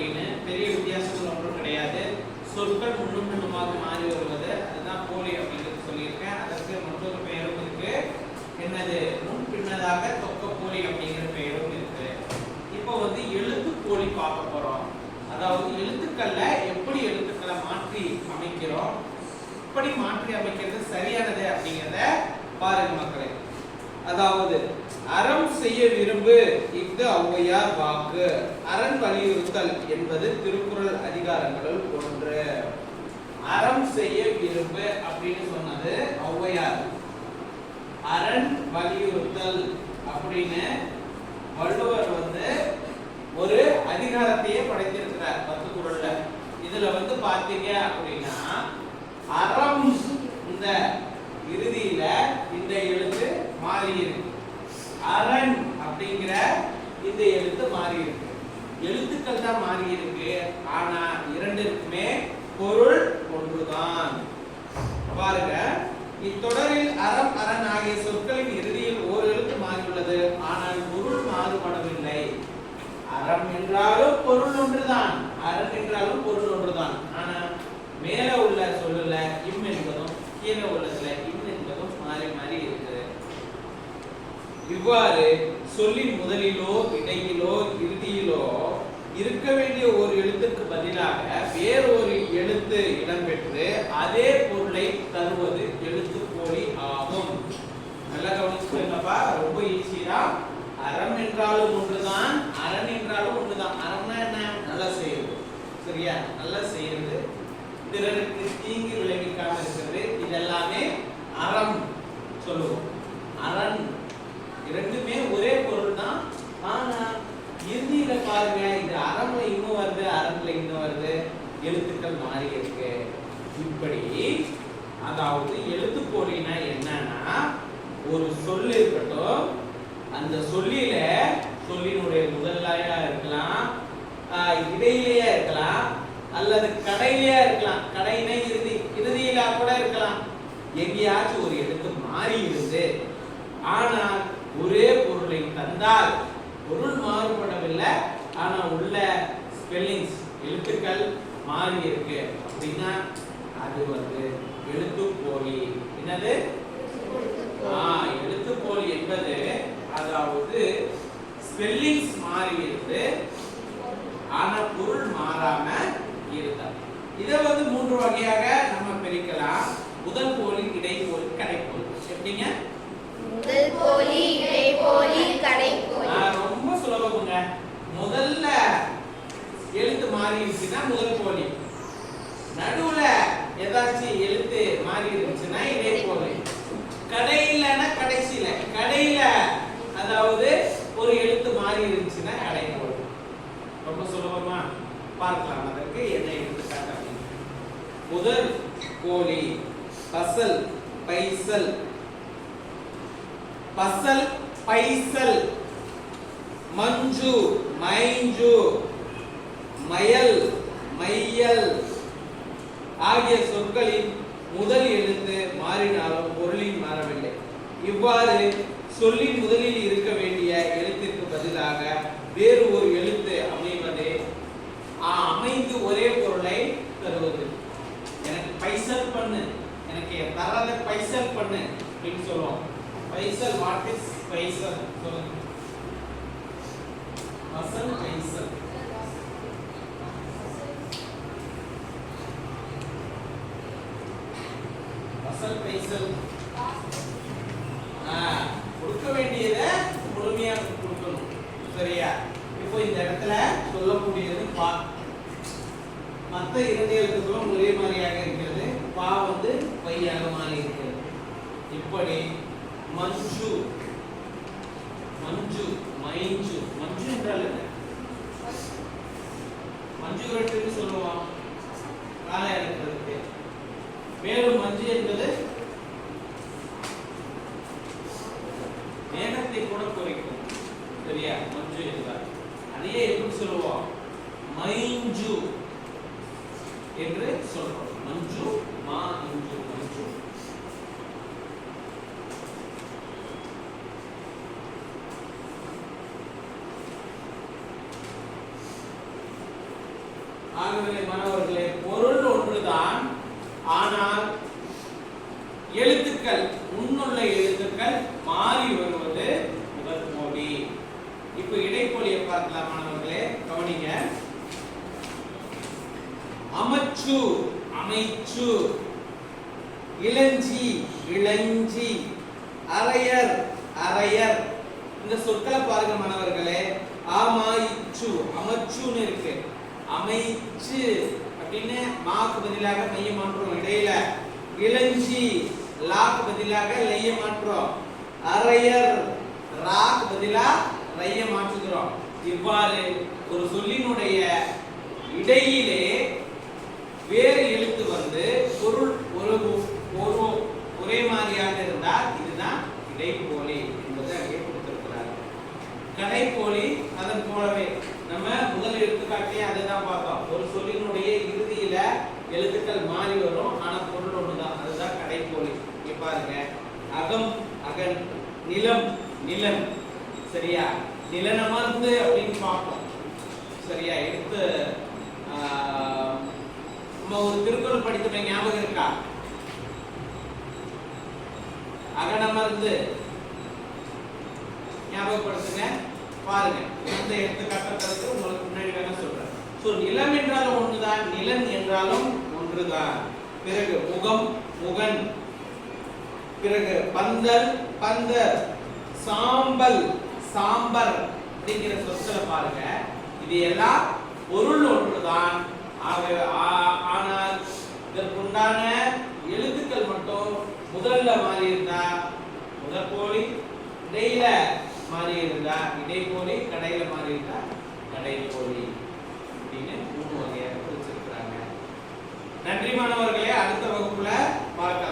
அப்படின்னு பெரிய வித்தியாசங்கள் ஒன்றும் கிடையாது. சொற்கள் முன்னும் பின்னுமாக மாறி வருவது. அதுதான் போலி அப்படின்னு சொல்லியிருக்கேன். அதற்கு மற்றொரு பெயரும் இருக்கு. என்னது? முன் பின்னதாக தொக்க போலி அப்படிங்கிற பெயரும் இருக்கு. இப்போ வந்து எழுத்து போலி பார்க்க போறோம். அதாவது எழுத்துக்கள்ல எப்படி எழுத்துக்களை மாற்றி அமைக்கிறோம்? எப்படி மாற்றி அமைக்கிறது சரியானது அப்படிங்கிறத பாருங்க மக்களே. அதாவது அறம் செய்ய விரும்பு இஃது ஔவையார் வாக்கு. அரண் வலியுறுத்தல் என்பது திருக்குறள் அதிகாரங்களுள் ஒன்று. அறம் செய்ய விரும்பு அப்படின்னு சொன்னது ஔவையார் அரண் வலியுறுத்தல் அப்படின்னு வள்ளுவர் வந்து ஒரு அதிகாரத்தையே படைத்திருக்கிறார் பத்து குரல்ல இதுல வந்து பாத்தீங்க அப்படின்னா அறம் இந்த இறுதியில இந்த எழுத்து மாறி இருக்கு அரண் அப்படிங்கிற இந்த எழுத்து மாறி இருக்கு. எழுத்துக்கள் தான் மாறி இருக்கு. ஆனா இரண்டிற்குமே பொருள் ஒன்றுதான். பாருங்க. இத்தொடரில் அறம் அரண் ஆகிய சொற்களின் இறுதியில் ஓர் எழுத்து மாறியுள்ளது. ஆனால் பொருள் மாறுபடவில்லை. அறம் என்றாலும் பொருள் ஒன்றுதான். அரண் என்றாலும் பொருள் ஒன்றுதான். ஆனா மேல உள்ள சொல்லல இம் என்பதும் கீழே உள்ள இம் என்பதும் மாறி மாறி இருக்குது இவ்வாறு சொல்லின் முதலிலோ இடையிலோ இறுதியிலோ இருக்க வேண்டிய ஒரு எழுத்துக்கு பதிலாக வேறொரு எழுத்து இடம்பெற்று அதே பொருளை தருவது எழுத்து போலி ஆகும். நல்லா கவனிச்சுக்கோங்கப்பா ரொம்ப ஈஸி தான் அறம் என்றாலும் ஒன்றுதான் அரண் என்றாலும் ஒன்றுதான். அறம்னா என்ன? நல்லா செய்யுது. சரியா? நல்லா செய்யுது. பிறருக்கு தீங்கு விளைவிக்காம இருக்கிறது. இதெல்லாமே அறம் சொல்லுவோம் அரண் இரண்டுமே ஒரே பொருள் தான் ஆனா இறுதியில பாருங்க இது அறம்ல இன்னும் வருது அரண்ல இன்னும் வருது. எழுத்துக்கள் மாறி இருக்கு. இப்படி அதாவது எழுத்து போலினா என்னன்னா ஒரு சொல் இருக்கட்டும் அந்த சொல்லில சொல்லினுடைய முதலாயா இருக்கலாம் ஆஹ் இடையிலேயே இருக்கலாம் அல்லது கடையிலேயே இருக்கலாம் கடையினை இறுதி இறுதியில கூட இருக்கலாம். எங்கேயாச்சும் ஒரு எழுத்து மாறி இருந்து ஆனால் ஒரே பொருளை தந்தால் பொருள் மாறுபடவில்லை ஆனா உள்ள ஸ்பெல்லிங்ஸ் எழுத்துக்கள் மாறி இருக்கு. அப்படின்னா அது வந்து எழுத்து போலி என்னது? எழுத்து போலி என்பது அதாவது ஸ்பெல்லிங்ஸ் மாறி இருக்கு ஆனா பொருள் மாறாம இருந்தால் இதை வந்து மூன்று வகையாக நம்ம பிரிக்கலாம். முதல் போலி இடைப்போலி கடைப்போலி எப்படிங்க? முதல் போலி இடைப்போலி கடைப்போலி முதல்ல எழுத்து மாறி இருந்துச்சுன்னா முதல் போலி நடுவுல ஏதாச்சும் எழுத்து மாறி இருந்துச்சுன்னா இடைப்போலி கடையிலன்னா கடைசியில கடையில அதாவது ஒரு எழுத்து மாறி இருந்துச்சுன்னா கடைப்போலி ரொம்ப சுலபமா பார்க்கலாம். அதற்கு என்ன எடுத்துக்காட்டு அப்படின்னு. முதல் கோழி பசல் பைசல். பசல் பைசல். மஞ்சு மைஞ்சு மயல் மையல் ஆகிய சொற்களின் முதல் எழுத்து மாறினாலும் பொருளில் மாறவில்லை. இவ்வாறு சொல்லின் முதலில் இருக்க வேண்டிய எழுத்திற்கு பதிலாக வேறு ஒரு எழுத்து அமைவது ஆ, அமைந்து ஒரே பொருளை தருவது. எனக்கு பைசல் பண்ணு எனக்கு தரத பைசல் பண்ணு அப்படின்னு சொல்லுவோம். பைசல் வாட் இஸ் பைசல்? சொல்லுங்க. பசல் பைசல் பசல் பைசல் ஆ, கொடுக்க வேண்டியதை முழுமையா கொடுக்கணும். சரியா? இப்போ இந்த இடத்துல சொல்லக்கூடியது பா. மற்ற இரண்டு எழுத்துக்களும் ஒரே மாதிரியாக இருக்கிறது. பா வந்து பையாக மாறி இருக்கிறது. இப்படி மஞ்சு மஞ்சு மைஞ்சு மஞ்சு என்றால் என்ன? மஞ்சு விரட்டுன்னு சொல்லுவோம். காலை அழைக்கிறதுக்கு மேலும் மஞ்சு என்பது மேகத்தை கூட குறைக்கும். சரியா? மஞ்சு என்றால். அதையே எப்படி சொல்லுவோம்? மைஞ்சு என்று சொல்றோம். மஞ்சு மா இஞ்சு. மாணவர்களே மாணவர்களே பொருள் ஒன்றுதான். ஆனால் எழுத்துக்கள் முன்னுள்ள எழுத்துக்கள் மாறி வருவது முதல் மொழி. இப்போ இடைப்பொழியை பார்க்கலாம் மாணவர்களே. கவனிங்க. அமைச்சு அமைச்சு. இளஞ்சி இளஞ்சி. அரையர் அரையர். இந்த சொற்களை பாருங்க மாணவர்களே. ஆமாயிச்சு அமைச்சுன்னு இருக்கு. அமைச்சு அப்படின்னு மாக்கு பதிலாக மைய மாற்றோம் இடையில. இளஞ்சி லாக்கு பதிலாக லைய மாற்றோம் அரையர் ராக்கு பதிலாக ரைய மாற்றுகிறோம். இவ்வாறு ஒரு சொல்லினுடைய இடையிலே வேறு எழுத்து வந்து பொருள் ஒரு ஒரு ஒரே மாதிரியாக இருந்தால் இதுதான் இடைப்போலி என்பதை அங்கே கொடுத்திருக்கிறார் கடைப்போலி அதன் போலவே நம்ம முதல் எடுத்துக்காட்டிலே அதை தான் பார்த்தோம். ஒரு சொல்லினுடைய இறுதியில எழுத்துக்கள் மாறி வரும். ஆனா பொருள் ஒண்ணுதான். அதுதான் கடைப்போலி இங்க பாருங்க. அகம் அகன் நிலம் நிலன். சரியா? நிலனமர்ந்து அப்படின்னு பார்ப்போம். சரியா? எடுத்து ஆஹ், நம்ம ஒரு திருக்குறள் படித்தோமே ஞாபகம் இருக்கா? அகனமர்ந்து ஞாபகப்படுத்துங்க. பாருங்க. இந்த எடுத்துக்காட்ட பிறகு உங்களுக்கு முன்னாடி சொல்றேன். ஸோ நிலம் என்றாலும் ஒன்றுதான் நிலன் என்றாலும் ஒன்றுதான். பிறகு முகம் முகன். பிறகு பந்தல் பந்தர். சாம்பல் சாம்பர் அப்படிங்கிற சொற்களை பாருங்க. இது எல்லாம் பொருள் ஒன்றுதான். ஆக- ஆ- ஆனால் இதற்குண்டான எழுத்துக்கள் மட்டும் முதல்ல மாறி இருந்தா முதற்போலி இடையில மாறி இருந்தா இடைபோலி கடையில மாறி இருந்தா கடைபோலி அப்படின்னு மூணு வகையாக வச்சிருக்கிறாங்க நன்றி மாணவர்களே அடுத்த வகுப்புல பார்க்கலாம்.